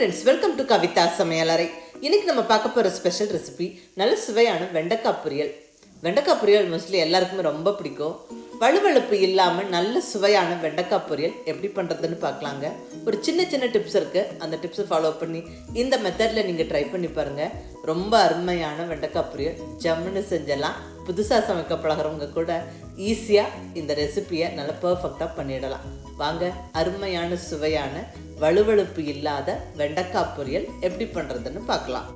Friends welcome to Kavitha சமையலறை இன்னைக்கு நம்ம பார்க்க போகிற ஸ்பெஷல் ரெசிபி நல்ல சுவையான வெண்டைக்காய் பொரியல். வெண்டைக்காய் பொரியல் மோஸ்ட்லி எல்லாருக்குமே ரொம்ப பிடிக்கும். வழுவழுப்பு இல்லாமல் நல்ல சுவையான வெண்டைக்காய் பொரியல் எப்படி பண்ணுறதுன்னு பார்க்கலாங்க. ஒரு சின்ன சின்ன டிப்ஸ் இருக்குது அந்த டிப்ஸை ஃபாலோ பண்ணி இந்த மெத்தடில் நீங்கள் ட்ரை பண்ணி பாருங்கள் ரொம்ப அருமையான வெண்டைக்காய் பொரியல். ஜம்முன்னு செஞ்சலாம். புதுசாக சமைக்க பழகிறவங்க கூட ஈஸியாக இந்த ரெசிபியை நல்லா பர்ஃபெக்டாக பண்ணிடலாம். வாங்க அருமையான சுவையான வழுவழுப்பு இல்லாத வெண்டைக்காய் பொரியல் எப்படி பண்ணுறதுன்னு பார்க்கலாம்.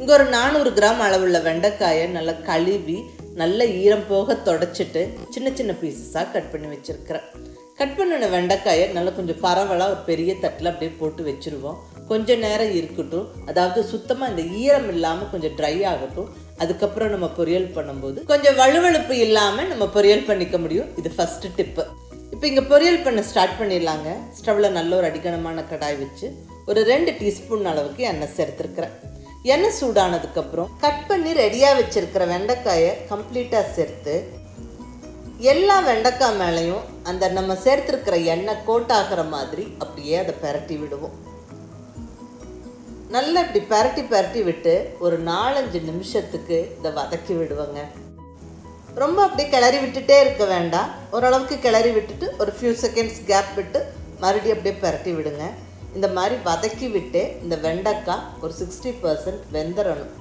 இங்கே ஒரு நானூறு கிராம் அளவுள்ள வெண்டைக்காயை நல்லா கழுவி நல்ல ஈரம் போக தொடச்சிட்டு சின்ன சின்ன பீசஸாக கட் பண்ணி வச்சுருக்கிறேன். கட் பண்ணின வெண்டைக்காயை நல்லா கொஞ்சம் பரவலாக ஒரு பெரிய தட்டில் அப்படியே போட்டு வச்சுருவோம். கொஞ்சம் நேரம் இருக்கட்டும். அதாவது சுத்தமாக இந்த ஈரம் இல்லாமல் கொஞ்சம் ட்ரை ஆகட்டும். அதுக்கப்புறம் நம்ம பொரியல் பண்ணும்போது கொஞ்சம் வலுவழுப்பு இல்லாமல் நம்ம பொரியல் பண்ணிக்க முடியும். இது ஃபஸ்ட்டு டிப்பு இப்போ இங்கே பொரியல் பண்ண ஸ்டார்ட் பண்ணிடலாங்க. ஸ்டவ்வில் நல்ல ஒரு அடிக்கணமான கடாய் வச்சு ஒரு ரெண்டு டீஸ்பூன் அளவுக்கு எண்ணெய் சேர்த்துருக்குறேன். எண்ணெய் சூடானதுக்கப்புறம் கட் பண்ணி ரெடியாக வச்சுருக்கிற வெண்டைக்காயை கம்ப்ளீட்டாக சேர்த்து எல்லா வெண்டைக்காய் மேலேயும் அந்த நம்ம சேர்த்துருக்கிற எண்ணெய் கோட் ஆகிற மாதிரி அப்படியே அதை பரட்டி விடுவோம். நல்லா இப்படி பரட்டி பரட்டி விட்டு ஒரு நாலஞ்சு நிமிஷத்துக்கு இதை வதக்கி விடுவோங்க. ரொம்ப அப்படியே கிளறி விட்டுட்டே இருக்க வேண்டாம். ஓரளவுக்கு கிளறி விட்டுட்டு ஒரு ஃபியூ செகண்ட்ஸ் கேப் விட்டு மறுபடியும் அப்படியே பரட்டி விடுங்க. இந்த மாதிரி வதக்கி விட்டு இந்த வெண்டைக்காய் ஒரு சிக்ஸ்டி பர்சன்ட் வெந்துடணும்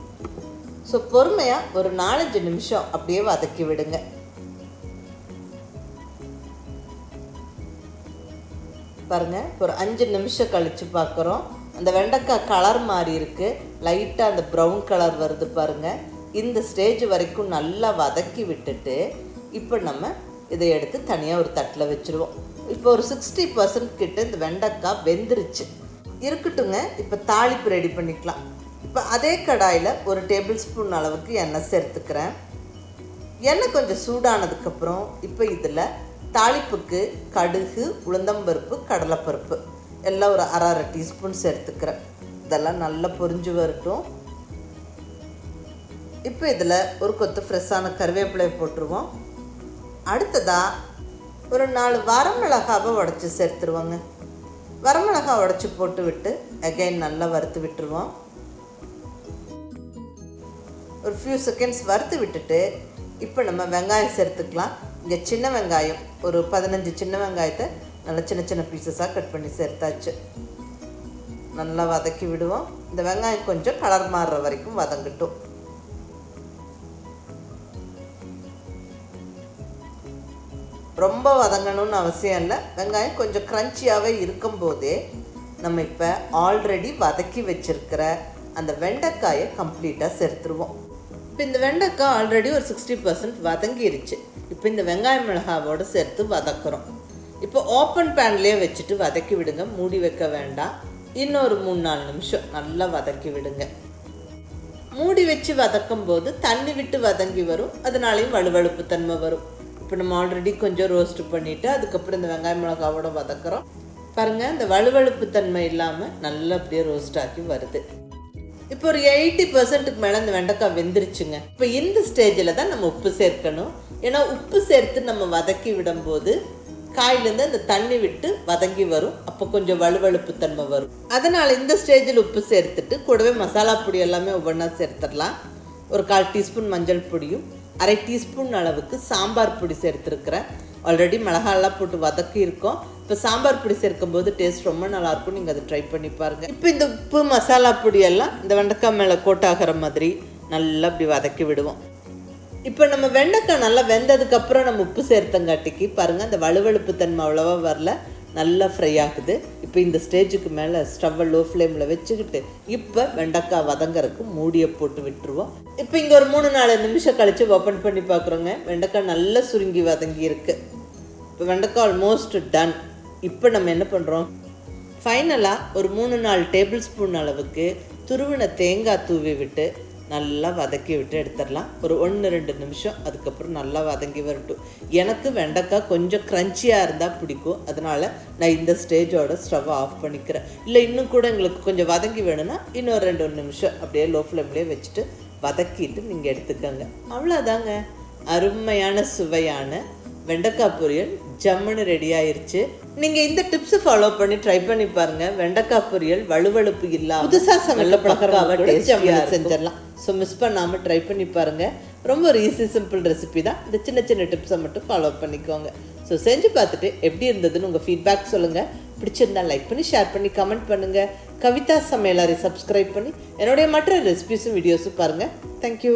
ஸோ பொறுமையாக ஒரு நாலஞ்சு நிமிஷம் அப்படியே வதக்கி விடுங்க. பாருங்க ஒரு அஞ்சு நிமிஷம் கழித்து பார்க்குறோம் அந்த வெண்டைக்காய் கலர் மாறி இருக்குது லைட்டாக அந்த ப்ரௌன் கலர் வருது பாருங்க. இந்த ஸ்டேஜ் வரைக்கும் நல்லா வதக்கி விட்டுட்டு இப்போ நம்ம இதை எடுத்து தனியாக ஒரு தட்டில் வச்சுருவோம். இப்போ ஒரு சிக்ஸ்டி பர்சன்ட் கிட்ட இந்த வெண்டைக்காய் வெந்துருச்சு. இருக்கட்டுங்க இப்போ தாளிப்பு ரெடி பண்ணிக்கலாம். இப்போ அதே கடாயில் ஒரு டேபிள் ஸ்பூன் அளவுக்கு எண்ணெய் சேர்த்துக்கிறேன். எண்ணெய் கொஞ்சம் சூடானதுக்கப்புறம் இப்போ இதில் தாளிப்புக்கு கடுகு உளுந்தம்பருப்பு கடலைப்பருப்பு. எல்லாம் ஒரு அரை அரை டீஸ்பூன் சேர்த்துக்கிறேன். இதெல்லாம் நல்லா பொரிஞ்சு வரட்டும். இப்போ இதில் ஒரு கொத்து ஃப்ரெஷ்ஷான கருவேப்பிலையை போட்டுருவோம். அடுத்ததாக ஒரு நாலு வரமிளகாவை உடச்சி சேர்த்துருவோங்க. வரமிளகா உடச்சி போட்டு விட்டு அகைன் நல்லா வறுத்து விட்டுருவோம். ஒரு ஃபியூ செகண்ட்ஸ் வறுத்து விட்டுட்டு இப்போ நம்ம வெங்காயம் சேர்த்துக்கலாம். இங்கே சின்ன வெங்காயம் ஒரு பதினஞ்சு சின்ன வெங்காயத்தை நல்லா சின்ன சின்ன பீசஸாக கட் பண்ணி சேர்த்தாச்சு. நல்லா வதக்கி விடுவோம். இந்த வெங்காயம் கொஞ்சம் கலர் மாறுற வரைக்கும் வதங்கட்டும். ரொம்ப வதங்கணும்னு அவசியம் இல்லை. வெங்காயம் கொஞ்சம் க்ரன்ச்சியாகவே இருக்கும்போதே நம்ம இப்போ ஆல்ரெடி வதக்கி வச்சுருக்கிற அந்த வெண்டைக்காயை கம்ப்ளீட்டாக சேர்த்துருவோம் இப்போ இந்த வெண்டைக்காய் ஆல்ரெடி ஒரு சிக்ஸ்டி பர்சன்ட் வதங்கிருச்சு. இப்போ இந்த வெங்காய மிளகாவோடு சேர்த்து வதக்குறோம். இப்போ ஓப்பன் பேன்லேயே வச்சுட்டு வதக்கி விடுங்க. மூடி வைக்க வேண்டாம். இன்னொரு மூணு நாலு நிமிஷம் நல்லா வதக்கி விடுங்க. மூடி வச்சு வதக்கும் போது தண்ணி விட்டு வதங்கி வரும். அதனாலையும் வலுவழுப்பு தன்மை வரும். இப்போ நம்ம ஆல்ரெடி கொஞ்சம் ரோஸ்ட் பண்ணிவிட்டு அதுக்கப்புறம் இந்த வெங்காய மிளகாவோட வதக்குறோம். பாருங்கள் இந்த வலுவழுப்பு தன்மை இல்லாமல் நல்லா அப்படியே ரோஸ்ட் ஆக்கி வருது. இப்போ ஒரு எயிட்டி பர்சன்ட்டுக்கு மேலே இந்த வெண்டைக்காய் வெந்துருச்சுங்க. இப்போ இந்த ஸ்டேஜில் தான் நம்ம உப்பு சேர்க்கணும். ஏன்னா உப்பு சேர்த்து நம்ம வதக்கி விடும்போது காயிலேருந்து அந்த தண்ணி விட்டு வதங்கி வரும். அப்போ கொஞ்சம் வலுவழுப்பு தன்மை வரும். அதனால் இந்த ஸ்டேஜில் உப்பு சேர்த்துட்டு கூடவே மசாலா பொடி எல்லாமே ஒவ்வொன்றா சேர்த்துடலாம். ஒரு கால் டீஸ்பூன் மஞ்சள் பொடியும் அரை டீஸ்பூன் அளவுக்கு சாம்பார் பொடி சேர்த்துருக்குறேன். ஆல்ரெடி மிளகாலாம் போட்டு வதக்கி இருக்கோம் இப்போ சாம்பார் பொடி சேர்க்கும் போது டேஸ்ட் ரொம்ப நல்லாயிருக்கும். நீங்கள் அதை ட்ரை பண்ணி பாருங்கள் இப்போ இந்த உப்பு மசாலா பொடியெல்லாம் இந்த வெண்டைக்காய் மேலே கோட்டாகிற மாதிரி நல்லா அப்படி வதக்கி விடுவோம். இப்போ நம்ம வெண்டைக்காய் நல்லா வெந்ததுக்கப்புறம் நம்ம உப்பு சேர்த்தங்காட்டிக்கு பாருங்கள் அந்த வலுவழுப்பு தன்மை அவ்வளோவா வரல. நல்லா ஃப்ரை ஆகுது. இப்போ இந்த ஸ்டேஜுக்கு மேலே ஸ்டவ்வை லோ ஃப்ளேமில் வச்சுக்கிட்டு இப்போ வெண்டைக்காய் வதங்கறதுக்கு மூடியை போட்டு விட்டுருவோம். இப்போ இங்கே ஒரு மூணு நாலு நிமிஷம் கழித்து ஓப்பன் பண்ணி பார்க்குறோங்க வெண்டைக்காய் நல்லா சுருங்கி வதங்கி இருக்குது இப்போ வெண்டைக்காய் ஆல்மோஸ்ட் டன் இப்போ நம்ம என்ன பண்ணுறோம் ஃபைனலாக ஒரு மூணு நாலு டேபிள் ஸ்பூன் அளவுக்கு துருவின தேங்காய் தூவி விட்டு நல்லா வதக்கி விட்டு எடுத்துடலாம். ஒரு ஒன்று ரெண்டு நிமிஷம். அதுக்கப்புறம் நல்லா வதங்கி வரட்டும். எனக்கு வெண்டைக்காய் கொஞ்சம் க்ரன்ச்சியாக இருந்தால் பிடிக்கும். அதனால் நான் இந்த ஸ்டேஜோட ஸ்டவ்வை ஆஃப் பண்ணிக்கிறேன். இல்லை இன்னும் கூட எங்களுக்கு கொஞ்சம் வதங்கி வேணும்னா இன்னொரு ரெண்டு ஒரு நிமிஷம் அப்படியே லோ ஃப்ளேம்லேயே வச்சுட்டு வதக்கிட்டு நீங்கள் எடுத்துக்கோங்க. அவ்வளோதாங்க அருமையான சுவையான வெண்டைக்காய் பொரியல். ஜம்முன்னு ரெடி ஆயிருச்சு. நீங்கள் இந்த டிப்ஸை ஃபாலோ பண்ணி ட்ரை பண்ணி பாருங்க. வெண்டைக்காய் பொரியல் வழுவழுப்பு இல்லாம புதுசா சமைக்க நல்ல பக்காவா பார்க்கறவங்க கூட டேஸ்டியாக ஜம்முன்னு செஞ்சிடலாம். ஸோ மிஸ் பண்ணாமல் ட்ரை பண்ணி பாருங்க. ரொம்ப ஒரு ஈஸி சிம்பிள் ரெசிபி தான். இந்த சின்ன சின்ன டிப்ஸை மட்டும் ஃபாலோ பண்ணிக்கோங்க. ஸோ செஞ்சு பார்த்துட்டு எப்படி இருந்ததுன்னு உங்கள் ஃபீட்பேக் சொல்லுங்கள் பிடிச்சிருந்தா லைக் பண்ணி ஷேர் பண்ணி கமெண்ட் பண்ணுங்கள் கவிதா சமையலாரை சப்ஸ்கிரைப் பண்ணி என்னுடைய மற்ற ரெசிபிஸும் வீடியோஸும் பாருங்கள் தேங்க்யூ